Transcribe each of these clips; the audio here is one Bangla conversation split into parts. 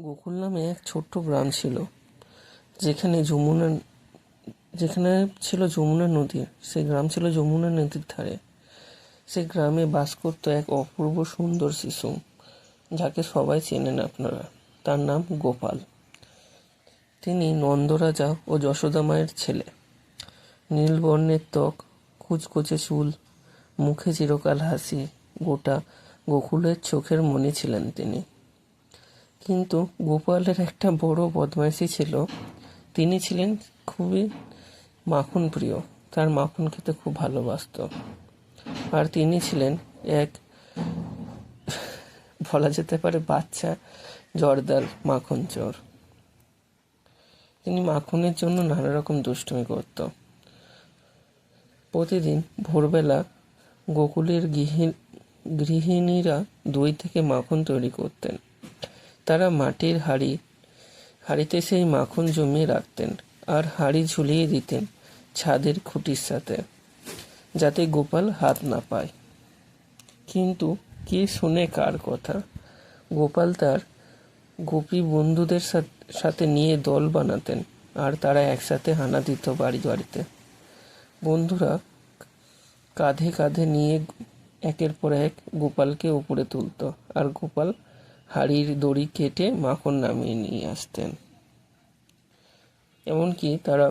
গোকুল নামে এক ছোট্ট গ্রাম ছিল, যেখানে যমুনা, যেখানে ছিল যমুনা নদী। সেই গ্রাম ছিল যমুনা নদীর ধারে। সেই গ্রামে বাস করত এক অপূর্ব সুন্দর শিশু, যাকে সবাই চেনেন আপনারা। তার নাম গোপাল। তিনি নন্দরাজা ও যশোদা মায়ের ছেলে। নীলবর্ণের ত্বক, কুচকুচে চুল, মুখে চিরকাল হাসি, গোটা গোকুলের চোখের মনে ছিলেন তিনি। কিন্তু গোপালের একটা বড় বদমাইশি ছিল। তিনি ছিলেন খুবই মাখন প্রিয় তার মাখন খেতে খুব ভালোবাসতো। আর তিনি ছিলেন এক, বলা যেতে পারে, বাচ্চা জর্দার মাখন চোর। তিনি মাখনের জন্য নানা রকম দুষ্টুমি করত। প্রতিদিন ভোরবেলা গোকুলের গৃহি, গৃহিণীরা দই থেকে মাখন তৈরি করতেন। তারা মাটির হাঁড়ি, হাঁড়িতে সেই মাখন জমিয়ে রাখতেন আর হাঁড়ি ঝুলিয়ে দিতেন ছাদের খুঁটির সাথে, যাতে গোপাল হাত না পায়। কিন্তু কে শুনে কার কথা? গোপাল তার গোপী বন্ধুদের সাথ- নিয়ে দল বানাতেন আর তারা একসাথে হানা দিত বাড়ি বাড়িতে। বন্ধুরা কাঁধে কাঁধে নিয়ে একের পর এক গোপালকে উপরে তুলতো আর গোপাল হাড়ির দড়ি কেটে মাখন নামিয়ে নিয়ে আসতেন। এমনকি তারা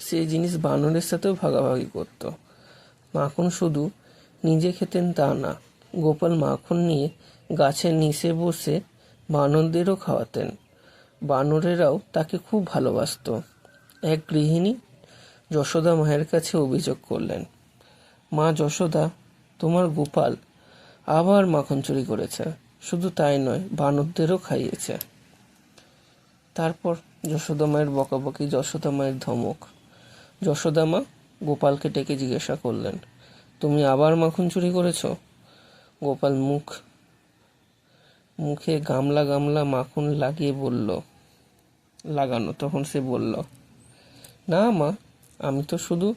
সেই জিনিস বানরের সাথেও ভাগাভাগি করত। মাখন শুধু নিজে খেতেন তা না, গোপাল মাখন নিয়ে গাছের নিচে বসে বানরদেরও খাওয়াতেন। বানরেরাও তাকে খুব ভালোবাসতো। এক গৃহিণী যশোদা মায়ের কাছে অভিযোগ করলেন, মা যশোদা, তোমার গোপাল আবার মাখন চুরি করেছে। শুধু তাই নয়, বানরদেরও খাইয়েছে। তারপর যশোদা মায়ের বকাবকি যশোদা মায়ের ধমক। যশোদা মা গোপালকে ডেকে জিজ্ঞাসা করলেন, তুমি আবার মাখন চুরি করেছ? গোপাল মুখ, মুখে গামলা গামলা মাখন লাগিয়ে বলল, লাগানো, তখন সে বলল, না মা, আমি তো শুধু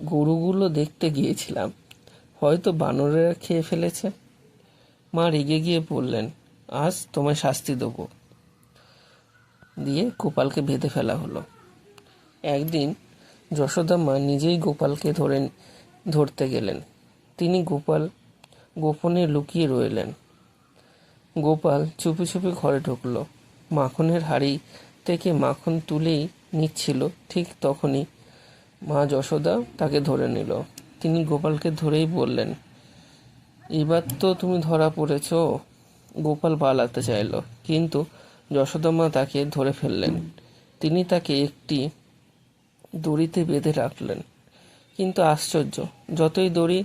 গরুগুলো দেখতে গিয়েছিলাম। হয়তো বানরেরা খেয়ে ফেলেছে। মা রেগে গিয়ে বললেন, আজ তোমায় শাস্তি দেবো। দিয়ে গোপালকে বেঁধে ফেলা হলো। একদিন যশোদা মা নিজেই গোপালকে ধরে, ধরতে গেলেন। তিনি গোপাল, গোপনে লুকিয়ে রইলেন। গোপাল চুপি চুপি ঘরে ঢুকলো। মাখনের হাড়ি থেকে মাখন তুলেই নিচ্ছিল। ঠিক তখনই মা যশোদা তাকে ধরে নিল। তিনি গোপালকে ধরেই বললেন এবার তো তুমি ধরা পড়েছ, গোপাল পালাতে চাইল, কিন্তু যশোদা মা তাকে ধরে ফেললেন। তিনি তাকে একটি দড়িতে বেঁধে রাখলেন। কিন্তু আশ্চর্য, যতই দড়ি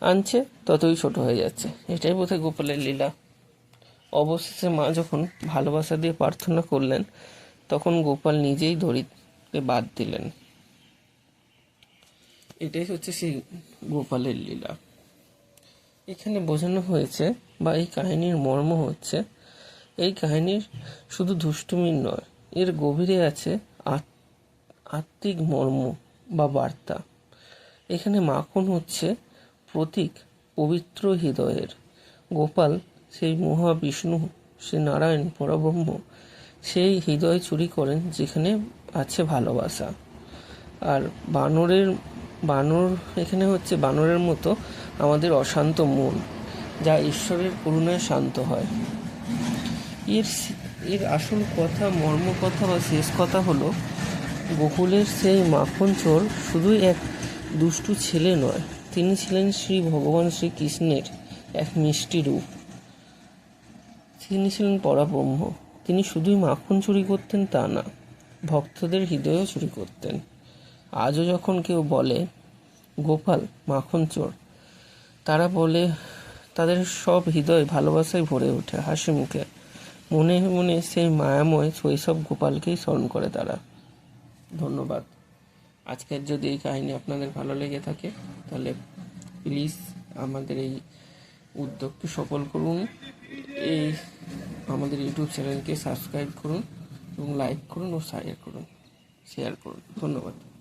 আনছে, ততই ছোট হয়ে যাচ্ছে। এটাই বোধহয় গোপালের লীলা। অবশেষে মা যখন ভালোবাসা দিয়ে প্রার্থনা করলেন, তখন গোপাল নিজেই দড়িতে বাদ দিলেন। এটাই হচ্ছে সেই গোপালের লীলা। এখানে বোঝানো হয়েছে বা এই কাহিনীর মর্ম হচ্ছে, এই কাহিনীর শুধু দুষ্টুমির নয়, এর গভীরে আছে আত- আত্মিক মর্ম বা বার্তা। এখানে মাখন হচ্ছে প্রতীক পবিত্র হৃদয়ের। গোপাল, সেই মহাবিষ্ণু, সে নারায়ণ পরব্রহ্ম, সেই হৃদয় চুরি করেন যেখানে আছে ভালোবাসা। আর বানরের, বানর এখানে হচ্ছে বানরের মতো আমাদের অশান্ত মন, যা ঈশ্বরের করুণায় শান্ত হয়। এর এর আসল কথা, মর্ম কথা বা শেষ কথা হলো, গোকুলের সেই মাখন চোর শুধুই এক দুষ্টু ছেলে নয়, তিনি ছিলেন শ্রী ভগবান শ্রীকৃষ্ণের এক মিষ্টি রূপ। তিনি ছিলেন পরাব্রহ্ম, তিনি শুধুই মাখন চুরি করতেন তা না, ভক্তদের হৃদয়ও চুরি করতেন। আজও যখন কেউ বলে, গোপাল, মাখন চোর তারা বলে, তাদের সব হৃদয় ভালোবাসায় ভরে ওঠে হাসি মুখে। মনে মনে সেই মায়াময় শৈশব গোপালকেই স্মরণ করে তারা। ধন্যবাদ। আজকের যদি এই কাহিনী আপনাদের ভালো লেগে থাকে, তাহলে প্লিজ আমাদের এই উদ্যোগকে সফল করুন। এই আমাদের ইউটিউব চ্যানেলকে সাবস্ক্রাইব করুন এবং লাইক করুন ও শেয়ার করুন। শেয়ার করুন। ধন্যবাদ।